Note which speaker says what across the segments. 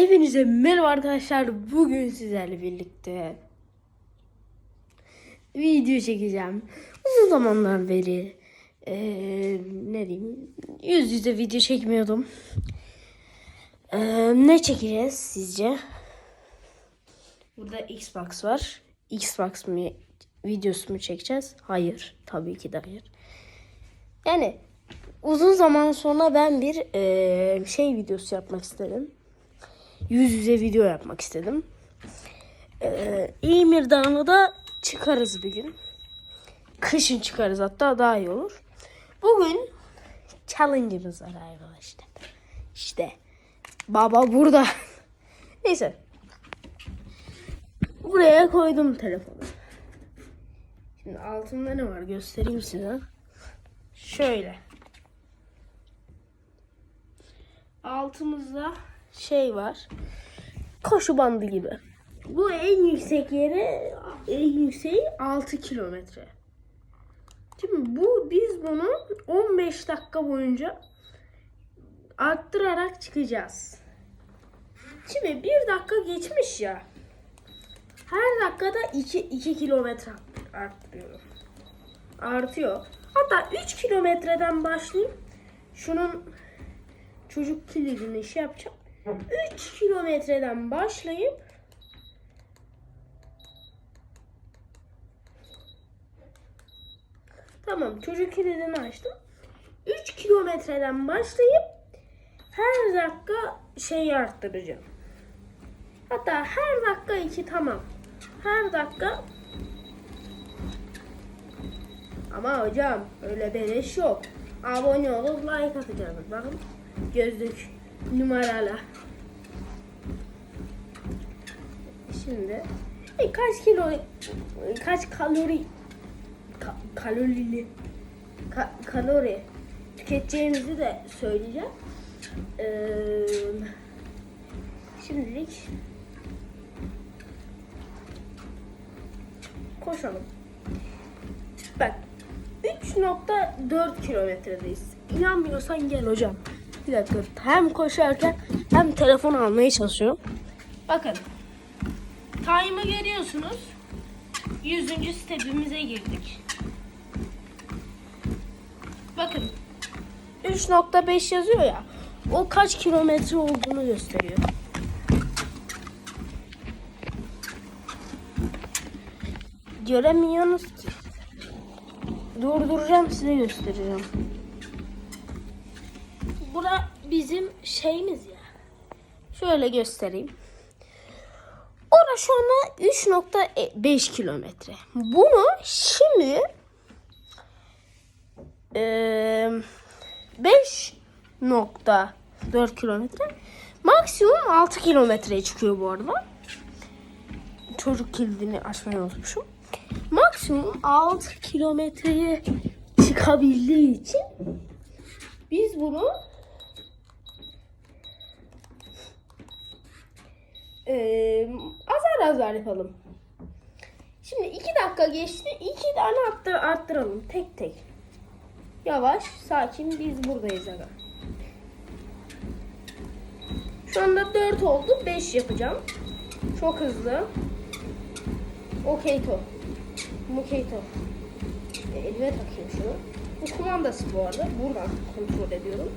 Speaker 1: Hepinize merhaba arkadaşlar. Bugün sizlerle birlikte video çekeceğim. Uzun zamanlar beri eee, ne diyeyim yüz yüze video çekmiyordum. Eee, ne çekeceğiz sizce? Burada Xbox var. Xbox mı videosu mu çekeceğiz? Hayır. Tabii ki de hayır. Yani uzun zaman sonra ben bir eee, şey videosu yapmak istedim yüz yüze video yapmak istedim. Ee, İmir Dağı'na da çıkarız bir gün. Kışın çıkarız hatta daha iyi olur. Bugün challenge'ımız var arkadaşlar. İşte baba burada. Neyse. Buraya koydum telefonu. Şimdi altında ne var göstereyim size. Şöyle. Altımızda şey var. Koşu bandı gibi. Bu en yüksek yeri en yükseği 6 kilometre. Şimdi bu biz bunu 15 dakika boyunca arttırarak çıkacağız. Şimdi bir dakika geçmiş ya. Her dakikada 2, 2 kilometre arttırıyorum. Artıyor. Hatta 3 kilometreden başlayayım. Şunun çocuk kilidini şey yapacağım. 3 kilometreden başlayıp Tamam çocuk kilidini açtım. 3 kilometreden başlayıp her dakika şeyi arttıracağım. Hatta her dakika 2 tamam. Her dakika ama hocam öyle beleş yok. Abone olup like atacağız. Bakın gözlük numaralı. Şimdi e, kaç kilo kaç kalori ka, kalorili ka- kalori tüketeceğimizi de söyleyeceğim. Ee, şimdilik koşalım. Bak 3.4 kilometredeyiz. İnanmıyorsan gel hocam. Bir dakika. Hem koşarken hem telefon almaya çalışıyorum. Bakın. Time'ı görüyorsunuz. 100. stepimize girdik. Bakın. 3.5 yazıyor ya. O kaç kilometre olduğunu gösteriyor. Göremiyorsunuz ki. Durduracağım size göstereceğim. Bura bizim şeyimiz ya. Şöyle göstereyim. Ora şu anda 3.5 kilometre. Bunu şimdi eee 5.4 kilometre maksimum 6 kilometreye çıkıyor bu arada. Çocuk kilidini açmayı unutmuşum. Maksimum 6 kilometreye çıkabildiği için biz bunu Ee, azar azar yapalım. Şimdi iki dakika geçti. iki tane arttır, arttıralım. Tek tek. Yavaş, sakin. Biz buradayız aga. Şu anda 4 oldu. 5 yapacağım. Çok hızlı. Okey to. Mukey to. E, elime takayım şunu. Bu kumandası bu arada. Buradan kontrol ediyorum.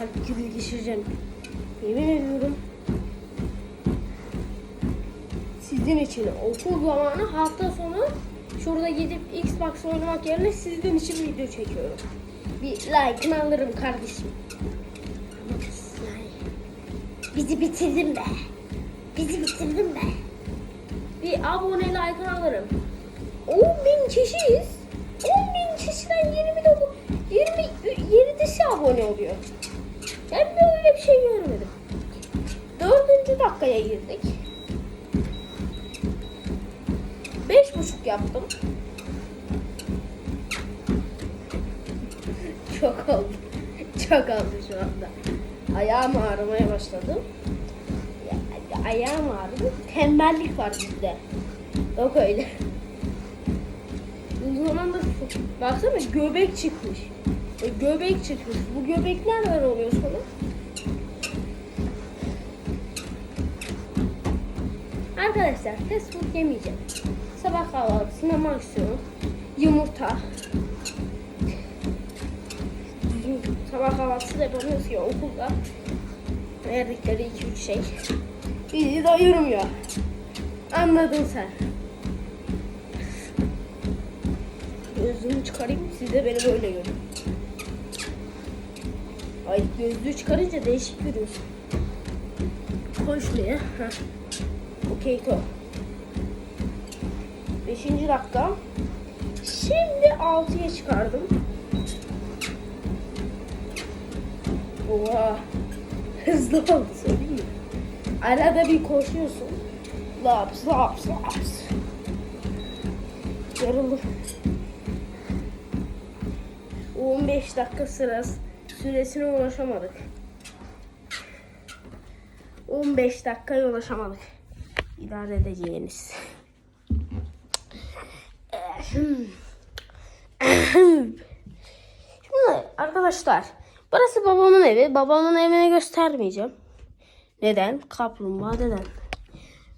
Speaker 1: Kalp gibi geçireceğim. Yemin ediyorum. Sizin için okul zamanı hafta sonu şurada gidip Xbox oynamak yerine sizin için video çekiyorum. Bir like alırım kardeşim. Bizi bitirdin be. Bizi bitirdin be. Bir abone like alırım. 10 bin kişiyiz. 27'si abone oluyor. Ben böyle bir şey görmedim. Dördüncü dakikaya girdik. Beş buçuk yaptım. Çok oldu. Çok oldu şu anda. Ayağım ağrımaya başladı. Ya- Ayağım ağrıdı. Tembellik var bizde. Yok öyle. Uzun zamandır baksana göbek çıkmış. Göbek çıkmış. Bu göbek nereden oluyor sonra? Arkadaşlar fast food yemeyeceğim. Sabah kahvaltısında maksimum yumurta. Sabah kahvaltısı da yapamıyoruz ya okulda. Verdikleri 2-3 şey. Bizi doyurmuyor. Anladın sen. Gözlüğümü çıkarayım siz de beni böyle görün. Ay gözlüğü çıkarınca değişik görüyorsun. Koy şuraya. Heh. Okey to. Beşinci dakika. Şimdi altıya çıkardım. Oha. Hızlı oldu söyleyeyim mi? Arada bir koşuyorsun. Laps laps laps. Yarıldım. 15 dakika sırası süresine ulaşamadık. 15 dakikaya ulaşamadık. İdare edeceğiniz. Şimdi arkadaşlar burası babamın evi. Babamın evini göstermeyeceğim. Neden? Kaplumbağa neden?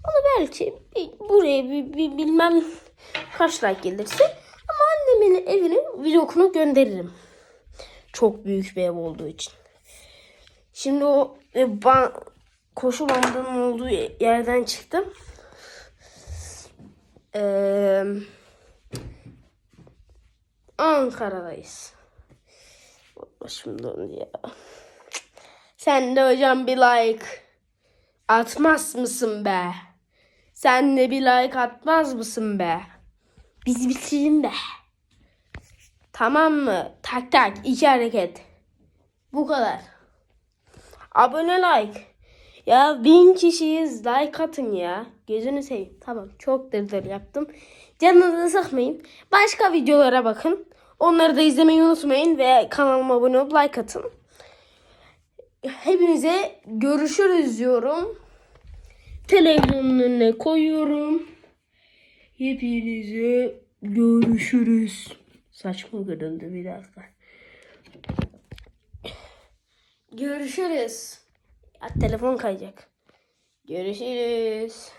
Speaker 1: Ama belki bir, buraya bir, bir bilmem kaç like gelirse ama annemin evini vlogunu gönderirim. Çok büyük bir ev olduğu için. Şimdi o e, ban, koşu bandının olduğu yerden çıktım. Ee, Ankara'dayız. Başım döndü ya. Sen de hocam bir like atmaz mısın be? Sen de bir like atmaz mısın be? Biz bitirelim be. Tamam mı? Tak tak iki hareket. Bu kadar. Abone like. Ya bin kişiyiz like atın ya. Gözünü seveyim. Tamam çok dırdır yaptım. Canınızı sıkmayın. Başka videolara bakın. Onları da izlemeyi unutmayın ve kanalıma abone olup like atın. Hepinize görüşürüz diyorum. Televizyonun önüne koyuyorum. Hepinize görüşürüz. Saçma göründü bir dakika. Görüşürüz. Ya, telefon kayacak. Görüşürüz.